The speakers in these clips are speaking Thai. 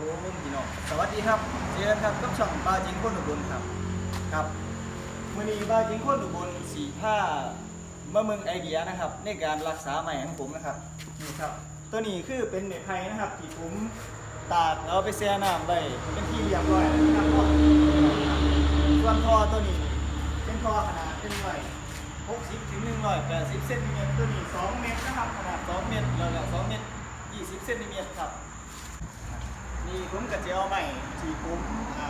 ผมพี่น้องสวัสดีครับเจอกันครับกับช่องบาจิงโคนอุบลครับครับวันนี้บาจิงโคนอุบลสีผ้ามาเมืองไอเดียนะครับ ในการรักษาใหม่ของผมนะครับนี่ครับ ตัวนี้คือเป็นเม็ดไผ่นะครับที่ผมตากแล้วเอาไปแช่น้ำไว้เป็นที่เรียบร้อยนะครับเนาะส่วนท่อตัวนี้เป็นท่อขนาดเป็นไว้60ถึง180เซนติเมตรตัวนี้2เมตรนะครับขนาด 2 เมตรแล้วก็2เมตร20เซนติเมตรครับ นี่ผมกับเจียวใหม่ที่ผมอ่า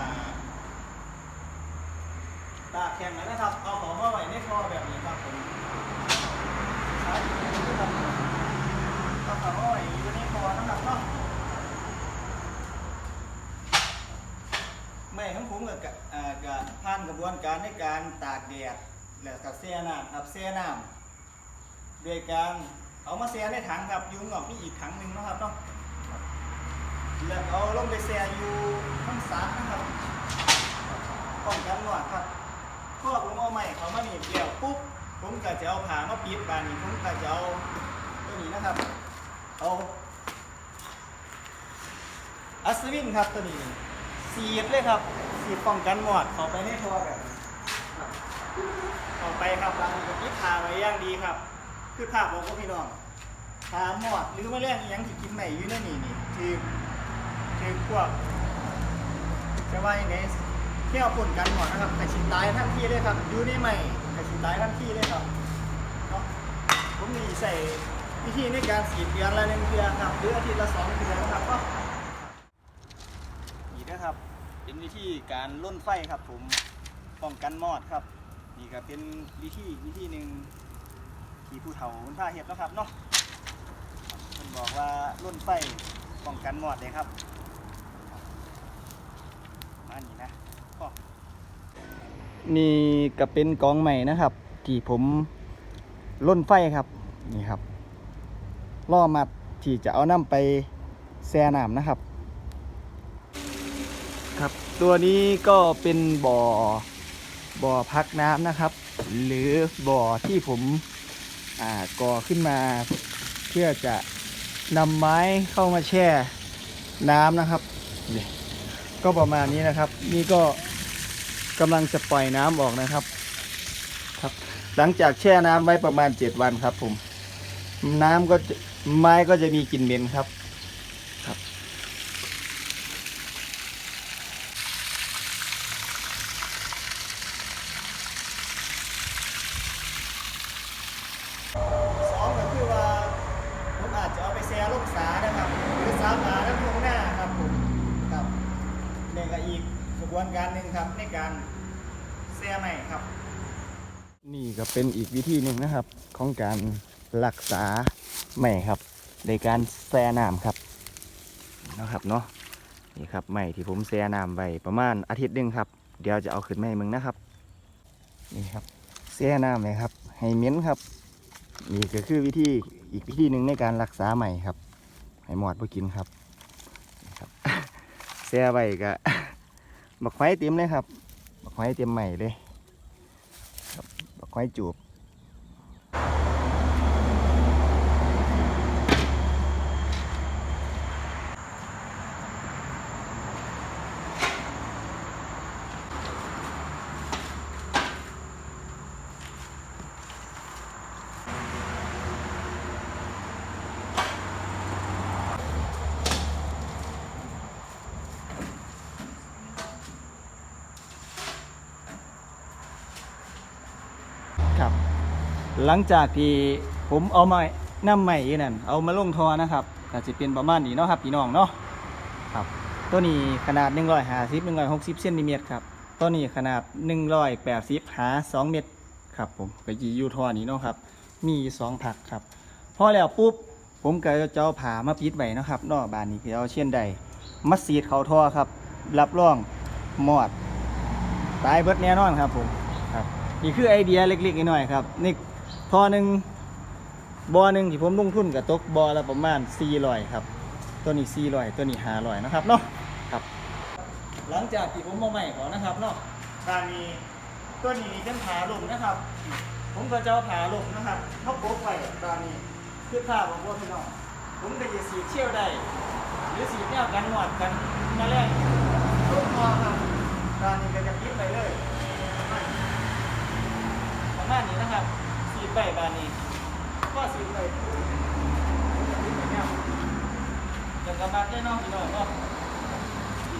ตากแข็งนะครับ เอาของมาไว้ในคอแบบนี้ครับผมใช้ครับเอาของมาไว้อยู่ในคอนะครับเนาะไม่ของผมกับกับผ่านกระบวนการในการตากแดดแล้วกับแช่น้ำครับแช่น้ำโดยการเอามาแช่ในถังครับยุงออกนี่อีกถังหนึ่งนะครับเนาะ แล้วเอาลงไปแช่อยู่ข้างสารนะครับป้องกันหนวดครับพวกผมเอาใหม่เขามาหนีบเดียวปุ๊บผมก็จะเอาผามาปิดบานนี้ผมก็จะเอาตัวนี้นะครับเอาอัศวินครับตัวนี้สีดเลยครับสีดป้องกันหมอดเขาไปในท่อแบบเขาไปครับบางทีก็ปิดผ้าไว้ย่างดีครับ คือผ้าบอกว่าพี่น้องผาหมอดหรือแมลงอิหยังที่กินไหนอยู่ในนี่นี่คือ คือพวกจะว่าอย่างไงเที่ยวปุ่นกันหมดนะครับแต่ชินตายทันที่เลยครับยู่ในใหม่แต่ชินตายทันที่เลยครับเนาะผมมีใส่วิธีในการสีดเดือนละหนึ่งเดือนครับหรืออาทิตย์ละสองเดือนนะครับก็นี่นะครับ เป็นวิธีการล่นไฟครับผมป้องกันมอดครับ นี่ก็เป็นวิธีวิธีหนึ่งที่ผู้เฒ่าคุณท่าเห็ดนะครับเนาะคนบอกว่าล่นไฟป้องกันหมอดเลยครับ มานี่นะก็นี่ก็เป็นกองใหม่นะครับ ที่ผมล่นไฟครับนี่ครับล่อมัดที่จะเอาน้ำไปแช่น้ำนะครับ ครับ ตัวนี้ก็เป็นบ่อบ่อพักน้ำนะครับ หรือบ่อที่ผมอ่าก่อขึ้นมา เพื่อจะนำไม้เข้ามาแช่น้ำนะครับนี่ ก็ประมาณนี้นะครับ นี่ก็กำลังจะปล่อยน้ำออกนะครับ ครับ หลังจากแช่น้ำไว้ประมาณ 7 วันครับ ผม น้ำก็ไม้ก็จะมีกลิ่นเหม็นครับครับ สองก็คือว่าผมอาจจะเอาไปแชร์ลูกสานะครับหรือสามาแล้วพวงหน้าครับผมครับ นี่ก็อีกกระบวนการหนึ่งครับในการแชร์ใหม่ครับ นี่ก็เป็นอีกวิธีหนึ่งนะครับ ของการรักษาใหม่ครับ ในการแช่น้ำครับนะครับเนาะนี่ครับใหม่ที่ผมแช่น้ำไว้ประมาณอาทิตย์หนึงครับ เดี๋ยวจะเอาขึ้นมาให้มึงนะครับ นี่ครับแช่น้ำเลยครับ ให้เหม็นครับ นี่ก็คือวิธีอีกวิธีหนึ่งในการรักษาใหม่ครับ ให้หมอดพวกินครับ แช่ไว้ก็บักไฟเต็มเลยครับ บักไฟเต็มใหม่เลยบบักไฟจูบ ครับ หลังจากที่ผมเอาไม้น้ำใหม่อีนั่นเอามาลงทอนะครับก็จะเป็นประมาณนี้เนาะครับพี่น้องเนาะครับตัวนี้ขนาด 150 160เซนติเมตรครับตัวนี้ขนาด 180หา2เมตรครับผมก็ยีอยู่ทอนี้เนาะครับ มีสองผักครับพอแล้วปุ๊บผมก็จะเอาผ้ามาปิดไว้นะครับนอกบานนี้คือเอาเช่นใดมัดสีดเขาท่อครับ รับรองหมอด ตายเบิดแน่นอนครับผม นี่คือไอเดียเล็กๆน้อยๆครับนี่ท่อหนึ่งบ่อหนึ่งที่ผมลงทุนกับตกบ่อละประมาณ400ครับ ตัวนี้400ตัวนี้500นะครับเนาะครับ หลังจากที่ผมมาใหม่ก่อนนะครับเนาะตอนนี้ตัวนี้เป็นผาลมนะครับ ผมก็จะเอาผาลมนะครับเขาโป๊กไปตอนนี้คือผ้าของพวกพี่น้องผมก็จะสีเชี่ยวได้หรือสีแนวกันหวดกันมาแรกลูกคอครับด้านนี้ก็จะพิมไปเลยาณนี้นะครับสีใบบานนี้ ก็สีใบจะกระมัดได้เนาะพี่น้องเนาะ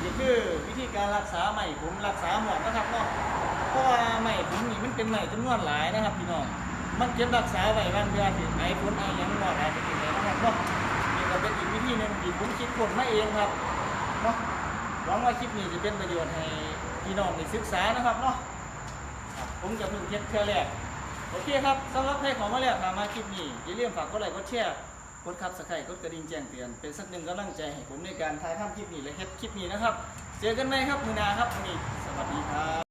นี่คือวิธีการรักษาใหม่ผมรักษาหมดนะครับเนาะเพราะว่าใหม่ผมนี่มันเป็นใหม่จำนวนหลายนะครับพี่น้องมันเก็บรักษาไว้วันเดือนถึงไอ้ผลไอ้ยังหมดไอ้เป็นยังไงนะครับเนาะนี่ก็เป็นอีกวิธีหนึ่งที่ผมคิดคนมาเองครับเนาะหวังว่าคลิปนี้จะเป็นประโยชน์ให้พี่น้องได้ศึกษานะครับเนาะผมจะเพิ่งเฮ็ดเทื่อแรก โอเคครับสำหรับใครของมาแล้วถามมาคลิปนี้อย่าลืมฝากกดไลค์กดแชร์กดคับสไครต์กดกระดิ่งแจ้งเตือนเป็นสักหนึ่งกำลังใจให้ผมในการถ่ายทำคลิปนี้และเฮ็ดคลิปนี้นะครับ เจอกันไหมครับมือนาครับวันนี้สวัสดีครับ